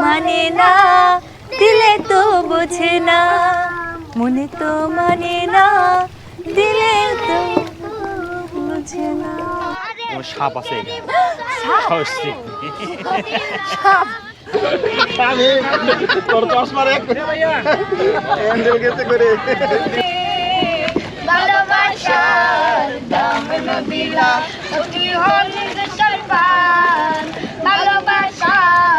মানে না দিলে তো বোঝে না। মনে তো মানে না দিলে তো বোঝে না। সাপ আছে তোর গেছে করে। ভালোবাসার দাম নদীলা অতি হলি সরবান। ভালোবাসার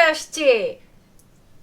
চলে আসছে।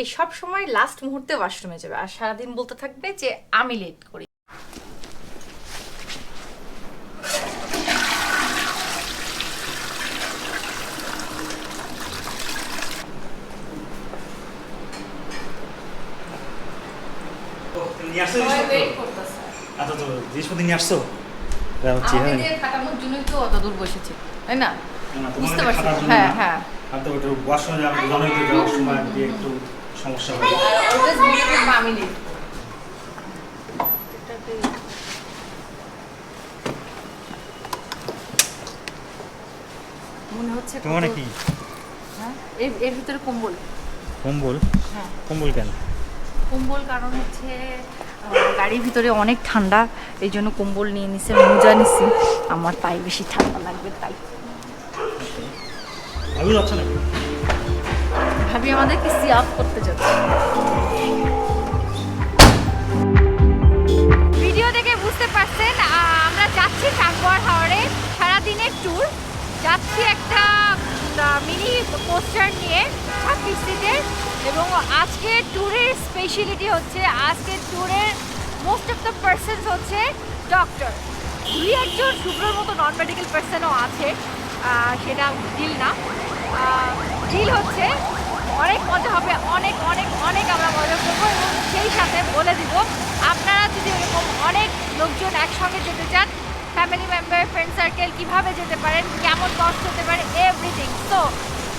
এই সব সময় লাস্ট মুহূর্তে ওয়াশরুমে যাবে। আর সারাদিন বলতে থাকবে যে আমি লেট করি। আচ্ছা তো জিনিসপত্র নিয়ে আসছো? আমাদের খাটানোর জন্যই তো অত দূর বসেছি তাই না? না, বুঝতে পারছি। খাটার হ্যাঁ হ্যাঁ। আর তো ওটা ওয়াশরুমে যাওয়ার সময় দিয়ে একটু সমস্যা হয় অলওয়েজ আমি লেট মনে হচ্ছে তোমার মানে কি? হ্যাঁ? এর এর ভিতরে কম্বল। কম্বল? হ্যাঁ। কম্বল কেন? কম্বল কারণ হচ্ছে গাড়ির ভিতরে অনেক ঠান্ডা এই জন্য কম্বল নিয়ে নিছে মোজা নিছি। আমার পায়ে বেশি ঠান্ডা লাগবে তাই। ভালো যাচ্ছে নাকি ভাবি আমাদেরকে সি আপ করতে যাচ্ছে। ভিডিও দেখে বুঝতে পারছেন আমরা যাচ্ছি টাঙ্গুয়ার হাওড়ে সারাদিনের ট্যুর যাচ্ছি একটা মিনি পোস্টার নিয়ে ছাব্বিশ সিটের এবং আজকের ট্যুরের স্পেশালিটি হচ্ছে আজকের ট্যুরের মোস্ট অফ দ্য পার্সনস হচ্ছে ডক্টর দুই একজন শুভ্রর মতো নন মেডিকেল পার্সনও আছে। সেটা ডিল না। ডিল হচ্ছে, অনেক মজা হবে, অনেক অনেক অনেক আমরা মজা করব এবং সেই সাথে বলে দিব, আপনারা যদি এরকম অনেক লোকজন একসঙ্গে যেতে চান ফ্যামিলি মেম্বার ফ্রেন্ড সার্কেল কীভাবে যেতে পারেন, কেমন কষ্ট হতে পারে এভরিথিং তো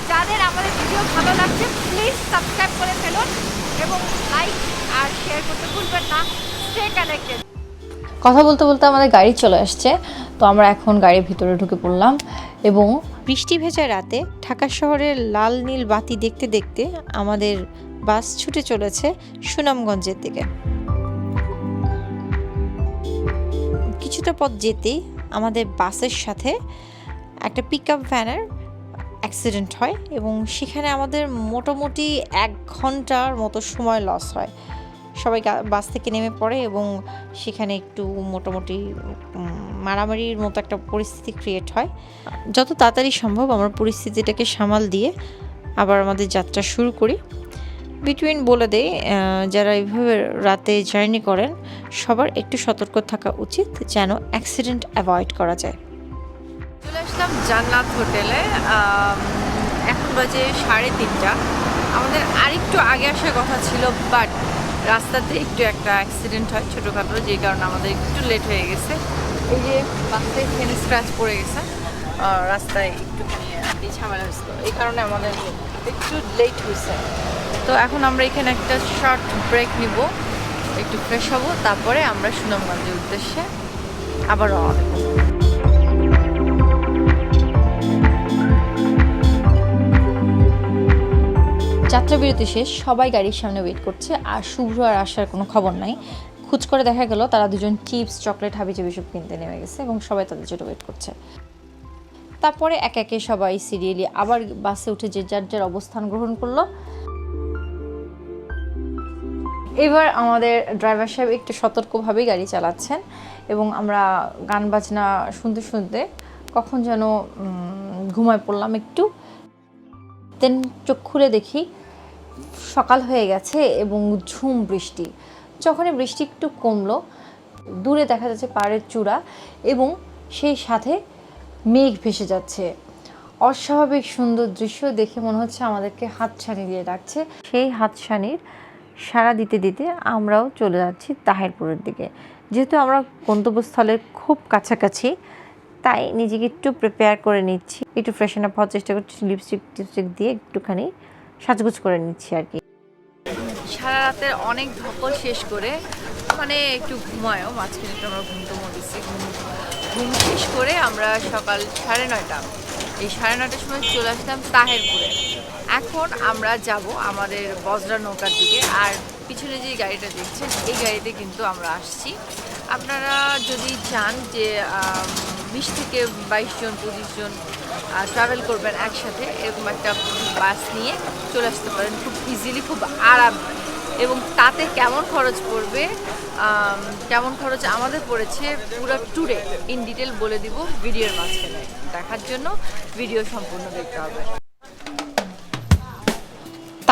যাদের আমাদের ভিডিও ভালো লাগছে প্লিজ সাবস্ক্রাইব করে ফেলুন এবং লাইক আর শেয়ার করতে ভুলবেন না। স্টে কানেক্টেড কথা বলতে বলতে আমাদের গাড়ি চলে আসছে। তো আমরা এখন গাড়ির ভিতরে ঢুকে পড়লাম এবং বৃষ্টি ভেজা রাতে ঢাকা শহরের লাল নীল বাতি দেখতে দেখতে আমাদের বাস ছুটে চলেছে সুনামগঞ্জের দিকে। কিছুটা পথ যেতেই আমাদের বাসের সাথে একটা পিক আপ ভ্যানের অ্যাক্সিডেন্ট হয় এবং সেখানে আমাদের মোটামুটি এক ঘণ্টার মতো সময় লস হয়। সবাই বাস থেকে নেমে পড়ে এবং সেখানে একটু মোটামুটি মারামারির মতো একটা পরিস্থিতি ক্রিয়েট হয়। যত তাড়াতাড়ি সম্ভব আমরা পরিস্থিতিটাকে সামাল দিয়ে আবার আমাদের যাত্রা শুরু করি। বিটুইন বলে দেই যারা এইভাবে রাতে জার্নি করেন, সবার একটু সতর্ক থাকা উচিত যেন অ্যাক্সিডেন্ট অ্যাভয়েড করা যায়। চলে আসলাম জান্নাত হোটেলে এখন বাজে সাড়ে তিনটা। আমাদের আরেকটু আগে আসার কথা ছিল বাট রাস্তাতে একটু একটা অ্যাক্সিডেন্ট হয় ছোটোখাটো, যে কারণে আমাদের একটু লেট হয়ে গেছে। এই যে বাসে এখানে স্ক্র্যাচ পড়ে গেছে রাস্তায় একটুখানি কি ঝামেলা হয়েছিল। এই কারণে আমাদের একটু লেট হয়েছে। তো এখন আমরা এখানে একটা শর্ট ব্রেক নিব, একটু ফ্রেশ হব, তারপরে আমরা সুনামগঞ্জের উদ্দেশ্যে আবার রওনা দেবো যাত্রা বিরতি শেষ, সবাই গাড়ির সামনে ওয়েট করছে। আর শুভ্র আর আসার কোনো খবর নাই। খুঁজ করে দেখা গেল, তারা দুজন চিপস, চকলেট হাবিজাবি সব কিনতে নেমে গেছে এবং সবাই তাদের জন্য ওয়েট করছে। তারপরে এক একে সবাই সিরিয়ালি আবার বাসে উঠে যে যার যার অবস্থান গ্রহণ করল। এবার আমাদের ড্রাইভার সাহেব একটু সতর্কভাবেই গাড়ি চালাচ্ছেন এবং আমরা গান বাজনা শুনতে শুনতে কখন যেন ঘুমায় পড়লাম একটু। দেন চোখ খুলে দেখি সকাল হয়ে গেছে এবং ঝুম বৃষ্টি। যখনই বৃষ্টি একটু কমলো, দূরে দেখা যাচ্ছে পাহাড়ের চূড়া এবং সেই সাথে মেঘ ভেসে যাচ্ছে। অস্বাভাবিক সুন্দর দৃশ্য দেখে মনে হচ্ছে আমাদেরকে হাতছানি দিয়ে ডাকছে। সেই হাতছানির সাড়া দিতে দিতে আমরাও চলে যাচ্ছি তাহেরপুরের দিকে। যেহেতু আমরা গন্তব্যস্থলের খুব কাছাকাছি, তাই নিজেকে একটু প্রিপেয়ার করে নিচ্ছি। একটু ফ্রেশন আপ হওয়ার চেষ্টা করছি লিপস্টিক টিপস্টিক দিয়ে একটুখানি সাজগুজ করে নিচ্ছি আর কি। সারা রাতের অনেক ধকল শেষ করে মানে একটু ঘুমায়ও, মাঝখানে একটু আমরা ঘুম টুমো ঘুম ঘুম শেষ করে আমরা সকাল সাড়ে নয়টা, এই সাড়ে নয়টার সময় চলে আসলাম তাহেরপুরে। এখন আমরা যাব আমাদের বজরা নৌকার দিকে, আর পিছনে যে গাড়িটা দেখছেন, এই গাড়িতে কিন্তু আমরা আসছি। আপনারা যদি চান যে বিশ থেকে বাইশ জন, পঁচিশ জন ট্রাভেল করবেন একসাথে এরকম একটা বাস নিয়ে চলে আসতে পারেন। খুব ইজিলি খুব আরাম এবং তাতে কেমন খরচ পড়বে? কেমন খরচ আমাদের পড়েছে পুরো ট্যুরে ইন ডিটেল বলে দিব ভিডিওর মাঝখানে। দেখার জন্য ভিডিও সম্পূর্ণ দেখতে হবে।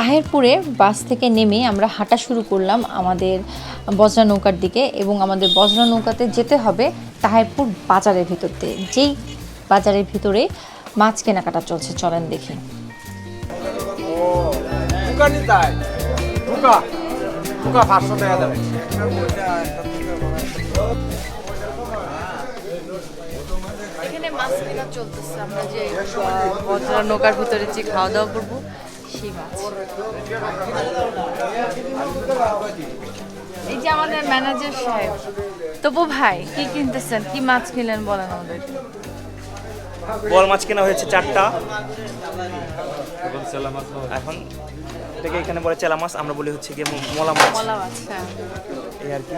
তাহেরপুরে বাস থেকে নেমে আমরা হাঁটা শুরু করলাম আমাদের বজরা নৌকার দিকে এবং আমাদের বজরা নৌকাতে যেতে হবে তাহেরপুর বাজারের ভিতর দিয়ে। যেই বাজারের ভিতরে মাছ কেনাকাটা চলছে চলেন দেখি। এখানে মাছ কেনা চলতেছে আমরা যে বজরা নৌকার ভিতরে যে খাওয়া দাওয়া করব। সেই মাছ এই যে আমাদের ম্যানেজার সাহেব তবু ভাই কি কিনতেছেন? কি মাছ কিনলেন বলেন আমাদের? বল মাছ কেনা হয়েছে চারটা। এখন এটাকে এখানে বলে চেলা মাছ আমরা বলি হচ্ছে গিয়ে মলা মাছ। হ্যাঁ। এই আর কি।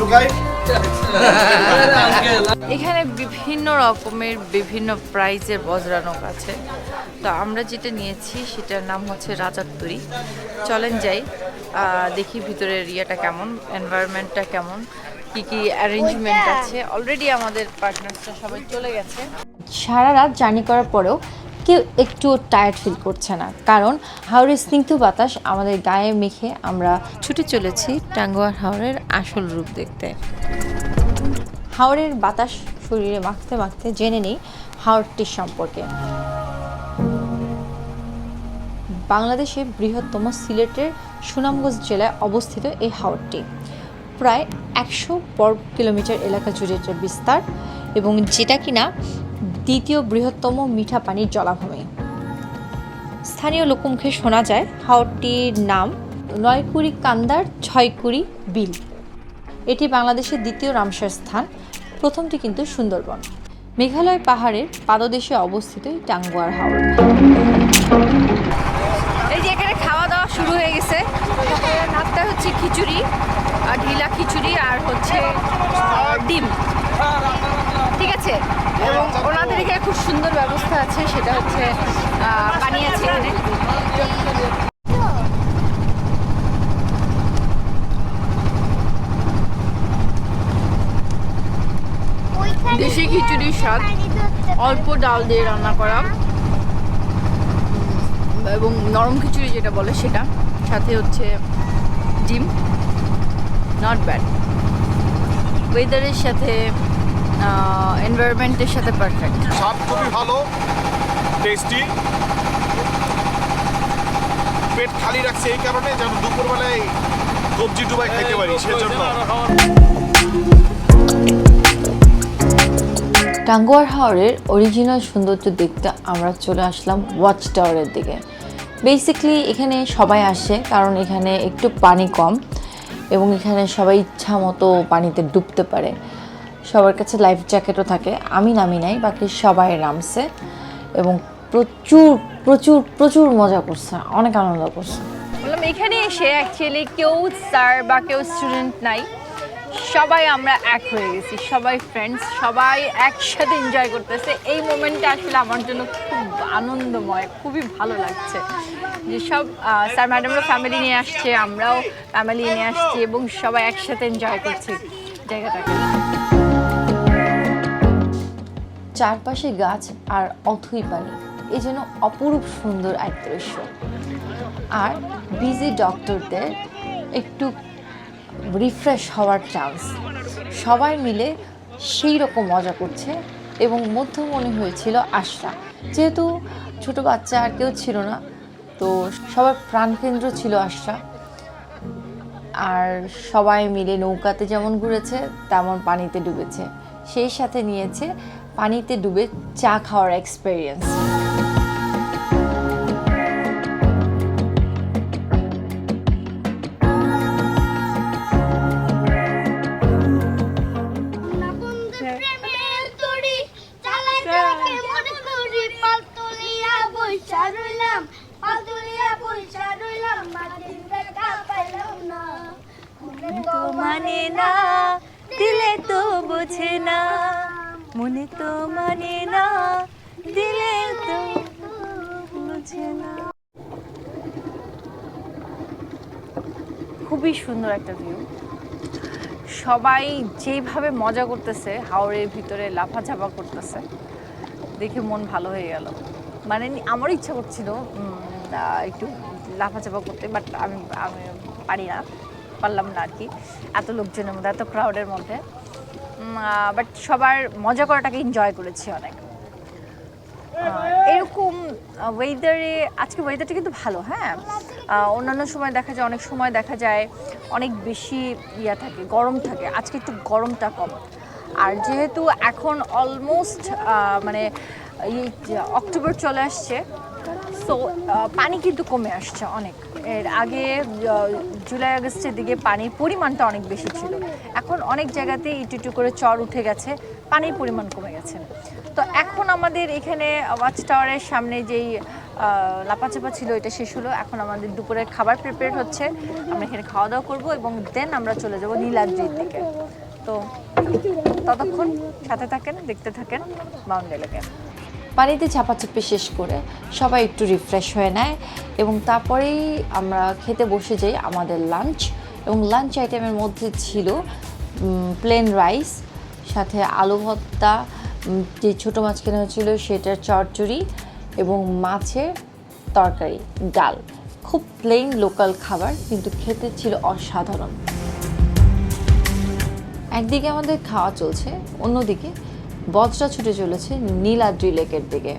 ঢুকাই। এখানে বিভিন্ন রকমের বিভিন্ন প্রাইজের বজরা নৌকা আছে। তো আমরা যেটা নিয়েছি সেটার নাম হচ্ছে রাজাত্তরি। চলেন যাই দেখি ভিতরের ইয়েটা কেমন এনভায়রনমেন্টটা কেমন কি কি অ্যারেঞ্জমেন্ট আছে। অলরেডি আমাদের পার্টনার্সরা সবাই চলে গেছে। সারা রাত জার্নি করার পরেও কেউ একটু টায়ার্ড ফিল করছে না। কারণ হাওড়ের স্নিগ্ধ বাতাস আমাদের গায়ে মেখে আমরা ছুটে চলেছি টাঙ্গুয়ার হাওড়ের আসল রূপ দেখতে। হাওড়ের বাতাস শরীরে মাখতে মাখতে জেনে নেই হাওড়টির সম্পর্কে। বাংলাদেশের বৃহত্তম সিলেটের সুনামগঞ্জ জেলায় অবস্থিত এই হাওরটি। প্রায় একশো বর্গ কিলোমিটার এলাকা জুড়ে বিস্তার এবং যেটা কিনা দ্বিতীয় বৃহত্তম মিঠা পানির জলাভূমি। স্থানীয় লোকমুখে শোনা যায় হাওরটির নাম নয়কুড়ি কান্দার ছয়কুড়ি বিল। এটি বাংলাদেশের দ্বিতীয় রামসার স্থান, প্রথমটি কিন্তু সুন্দরবন। মেঘালয় পাহাড়ের পাদদেশে অবস্থিত এই টাঙ্গুয়ার হাওর। এই যে এখানে খাওয়া দাওয়া শুরু হয়ে গেছে। নাস্তা হচ্ছে খিচুড়ি, আর ঢিলা খিচুড়ি, আর হচ্ছে ডিম। ঠিক আছে? এবং ওনাদের এখানে খুব সুন্দর ব্যবস্থা আছে, সেটা হচ্ছে পানি আছে এখানে দেশি খিচুড়ির স্বাদ, অল্প ডাল দিয়ে রান্না করা। এবং নরম খিচুড়ি যেটা বলে সেটা, সাথে হচ্ছে ডিম। নট ব্যাড ওয়েদারের সাথে এনভায়রনমেন্টের সাথে পারফেক্ট স্বাদ খুবই ভালো টেস্টি পেট খালি রাখছে এই কারণে যেন দুপুরবেলায় কবজি ডুবাই খেতে পারি সেজন্য। টাঙ্গুয়ার হাওরের অরিজিনাল সৌন্দর্য দেখতে আমরা চলে আসলাম ওয়াচ টাওয়ারের দিকে। বেসিকলি এখানে সবাই আসে কারণ এখানে একটু পানি কম এবং এখানে সবাই ইচ্ছা মতো পানিতে ডুবতে পারে। সবার কাছে লাইফ জ্যাকেটও থাকে। আমি নামি নাই, বাকি সবাই নামছে এবং প্রচুর প্রচুর প্রচুর মজা করছে, অনেক আনন্দ করছে। বললাম, এখানে এসে অ্যাকচুয়ালি কেউ স্যার বা কেউ স্টুডেন্ট নাই। সবাই আমরা এক হয়ে গেছি, সবাই ফ্রেন্ডস সবাই একসাথে এনজয় করতেছে। এই মোমেন্টটা আসলে আমার জন্য খুব আনন্দময়, খুবই ভালো লাগছে। যে সব স্যার ম্যাডামরা ফ্যামিলি নিয়ে আসছে, আমরাও ফ্যামিলি নিয়ে আসছি এবং সবাই একসাথে এনজয় করছি জায়গাটাকে। চারপাশে গাছ আর অথই পানি। এই যেন অপরূপ সুন্দর এক দৃশ্য। আর বিজি ডক্টরদের একটু রিফ্রেশ হওয়ার চান্স সবাই মিলে সেই রকম মজা করছে এবং মধ্যমণি হয়েছিল আশরা। যেহেতু ছোট বাচ্চা আর কেউ ছিল না, তো সবার প্রাণকেন্দ্র ছিল আশরা। আর সবাই মিলে নৌকাতে যেমন ঘুরেছে, তেমন পানিতে ডুবেছে। সেই সাথে নিয়েছে পানিতে ডুবে চা খাওয়ার এক্সপিরিয়েন্স মানে না দিলে তো বোঝে না। মনে তো মানে না, দিলে তো বুঝে না। খুবই সুন্দর একটা ভিউ সবাই যেভাবে মজা করতেছে হাওড়ের ভিতরে লাফাঝাপা করতেছে, দেখে মন ভালো হয়ে গেল। মানে আমারও ইচ্ছা করছিল একটু লাফাঝাপা করতে বাট আমি আমি পারি না, পারলাম না আর কি। এত লোকজনের মধ্যে, এত ক্রাউডের মধ্যে। বাট সবার মজা করাটাকে এনজয় করেছি অনেক। এরকম ওয়েদারে আজকে ওয়েদারটা কিন্তু ভালো হ্যাঁ? অন্যান্য সময় দেখা যায়, অনেক সময় দেখা যায়, অনেক বেশি ইয়া থাকে, গরম থাকে। আজকে একটু গরমটা কম। আর যেহেতু এখন অলমোস্ট মানে এই অক্টোবর চলে আসছে সো পানি কিন্তু কমে আসছে অনেক। এর আগে জুলাই আগস্টের দিকে পানির পরিমাণটা অনেক বেশি ছিল। এখন অনেক জায়গাতে একটু একটু করে চর উঠে গেছে, পানির পরিমাণ কমে গেছে। তো এখন আমাদের এখানে ওয়াচ টাওয়ারের সামনে যেই লাপাচাপা ছিল, এটা শেষ হলো। এখন আমাদের দুপুরের খাবার প্রিপেয়ার হচ্ছে। আমরা এখানে খাওয়া দাওয়া করব এবং দেন আমরা চলে যাব নীলাদ্রির দিকে। তো ততক্ষণ সাথে থাকেন, দেখতে থাকেন এলাকায় পানিতে চাপাচাপি শেষ করে সবাই একটু রিফ্রেশ হয়ে নেয় এবং তারপরেই আমরা খেতে বসে যাই আমাদের লাঞ্চ এবং লাঞ্চ আইটেমের মধ্যে ছিল প্লেন রাইস সাথে আলু ভর্তা যে ছোটো মাছ কেনা হয়েছিল সেটার চচ্চড়ি এবং মাছের তরকারি, ডাল। খুব প্লেন লোকাল খাবার, কিন্তু খেতে ছিল অসাধারণ। একদিকে আমাদের খাওয়া চলছে, অন্যদিকে বজরা ছুটে চলেছে নীলাদ্রি লেকের দিকে।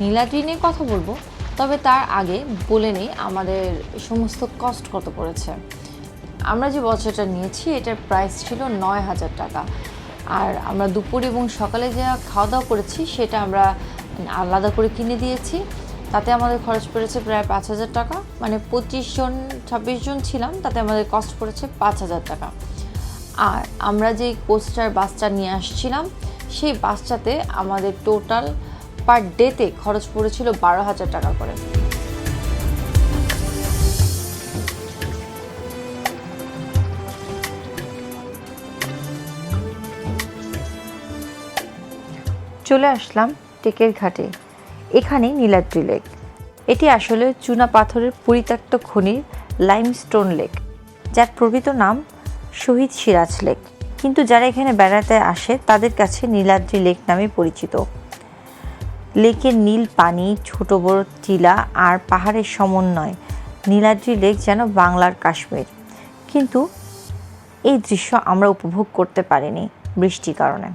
নীলাদ্রি নিয়ে কথা বলব, তবে তার আগে বলে নিই আমাদের সমস্ত কস্ট কত পড়েছে। আমরা যে বজরাটা নিয়েছি, এটার প্রাইস ছিল নয় হাজার টাকা। আর আমরা দুপুর এবং সকালে যা খাওয়া দাওয়া করেছি, সেটা আমরা আলাদা করে কিনে দিয়েছি। তাতে আমাদের খরচ পড়েছে প্রায় পাঁচ হাজার টাকা। মানে পঁচিশ জন, ছাব্বিশ জন ছিলাম, তাতে আমাদের কস্ট পড়েছে পাঁচ হাজার টাকা। আর আমরা যে কোস্টার বাসটা নিয়ে আসছিলাম সেই বাসটাতে আমাদের টোটাল পার ডেতে খরচ পড়েছিল বারো হাজার টাকা করে। চলে আসলাম টেকের ঘাটে এখানে নীলাদ্রি লেক। এটি আসলে চুনা পাথরের পরিত্যক্ত খনির লাইমস্টোন লেক যার প্রকৃত নাম শহীদ সিরাজ লেক কিন্তু যারা এখানে বেড়াতে আসে, তাদের কাছে নীলাদ্রি লেক নামে পরিচিত। লেকের নীল পানি, ছোট বড় টিলা আর পাহাড়ের সমন্বয়। নীলাদ্রি লেক যেন বাংলার কাশ্মীর। কিন্তু এই দৃশ্য আমরা উপভোগ করতে পারিনি বৃষ্টির কারণে।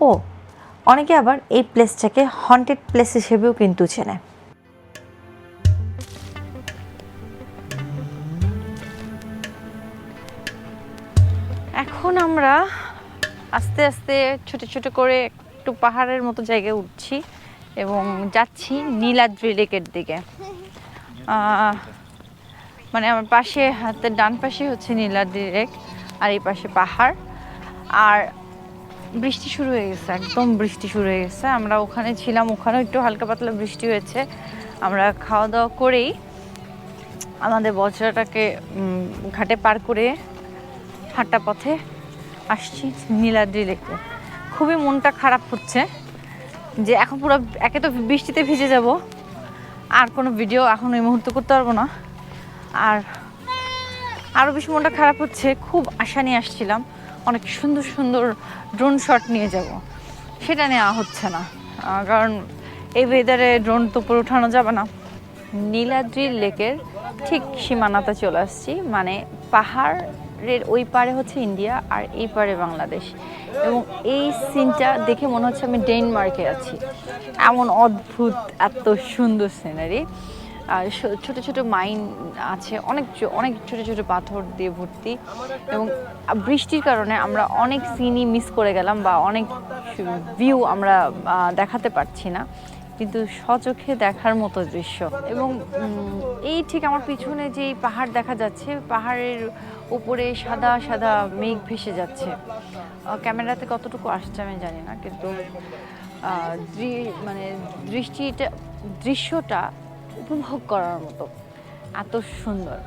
ও, অনেকে আবার এই প্লেসটাকে হন্টেড প্লেস হিসেবেও কিন্তু চেনে। আমরা আস্তে আস্তে ছোট ছোট করে একটু পাহাড়ের মতো জায়গায় উঠছি এবং যাচ্ছি নীলাদ্রি লেকের দিকে। মানে আমার পাশে হাতের ডান পাশে হচ্ছে নীলাদ্রি লেক, আর এই পাশে পাহাড়। আর বৃষ্টি শুরু হয়ে গেছে, একদম বৃষ্টি শুরু হয়ে গেছে। আমরা ওখানে ছিলাম, ওখানেও একটু হালকা পাতলা বৃষ্টি হয়েছে। আমরা খাওয়া দাওয়া করেই আমাদের বজরাটাকে ঘাটে পার করে হাঁটা পথে আসছি নীলাদ্রি লেকে খুবই মনটা খারাপ হচ্ছে যে এখন পুরো একে তো বৃষ্টিতে ভিজে যাব। আর কোনো ভিডিও এখন এই মুহূর্তে করতে পারব না। আর আরও বেশি মনটা খারাপ হচ্ছে, খুব আশা নিয়ে আসছিলাম, অনেক সুন্দর সুন্দর ড্রোন শট নিয়ে যাব। সেটা নেওয়া হচ্ছে না। কারণ এই ওয়েদারে ড্রোন তো উপরে উঠানো যাবে না। নীলাদ্রি লেকের ঠিক সীমানাতে চলে আসছি মানে পাহাড়ের ওই পারে হচ্ছে ইন্ডিয়া আর এই পারে বাংলাদেশ। এবং এই সিনটা দেখে মনে হচ্ছে আমি ডেনমার্কে আছি। এমন অদ্ভুত, এত সুন্দর সিনারি আর ছোট ছোট মাইন আছে, অনেক অনেক ছোট ছোট পাথর দিয়ে ভর্তি। এবং বৃষ্টির কারণে আমরা অনেক সিনই মিস করে গেলাম বা অনেক ভিউ আমরা দেখাতে পারছি না। কিন্তু সচোখে দেখার মতো দৃশ্য। এবং এই ঠিক আমার পিছনে যে পাহাড় দেখা যাচ্ছে, পাহাড়ের উপরে সাদা সাদা মেঘ ভেসে যাচ্ছে। ক্যামেরাতে কতটুকু আসছে আমি জানি না, কিন্তু মানে দৃষ্টিটা, দৃশ্যটা উপভোগ করার মতো। এত সুন্দর।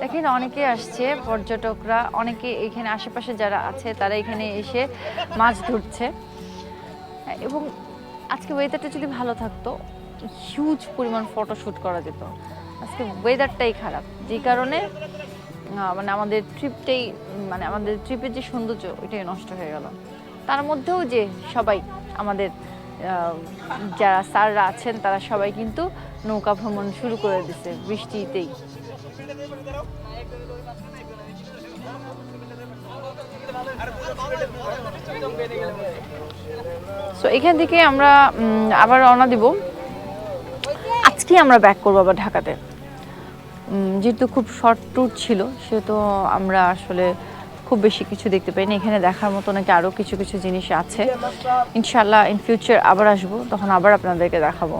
দেখেন, অনেকে আসছে, পর্যটকরা, অনেকে এখানে আশেপাশে যারা আছে, তারা এখানে এসে মাছ ধরছে। এবং আজকে ওয়েদারটা যদি ভালো থাকতো হিউজ পরিমাণ ফটোশ্যুট করা যেত। আজকে ওয়েদারটাই খারাপ। যে কারণে মানে আমাদের ট্রিপটাই মানে আমাদের ট্রিপের যে সৌন্দর্য, ওইটাই নষ্ট হয়ে গেল। তার মধ্যেও যে সবাই, আমাদের যারা স্যাররা আছেন, তারা সবাই কিন্তু নৌকা ভ্রমণ শুরু করে দিছে বৃষ্টিতেই। সো এখান থেকে আমরা আবার রওনা দিব। আজকে আমরা ব্যাক করব আবার ঢাকাতে। যেহেতু খুব শর্ট ট্যুর ছিল, সেহেতু আমরা আসলে খুব বেশি কিছু দেখতে পাইনি। এখানে দেখার মতো নাকি আরও কিছু কিছু জিনিস আছে। ইনশাল্লাহ ইন ফিউচার আবার আসব, তখন আবার আপনাদেরকে দেখাবো।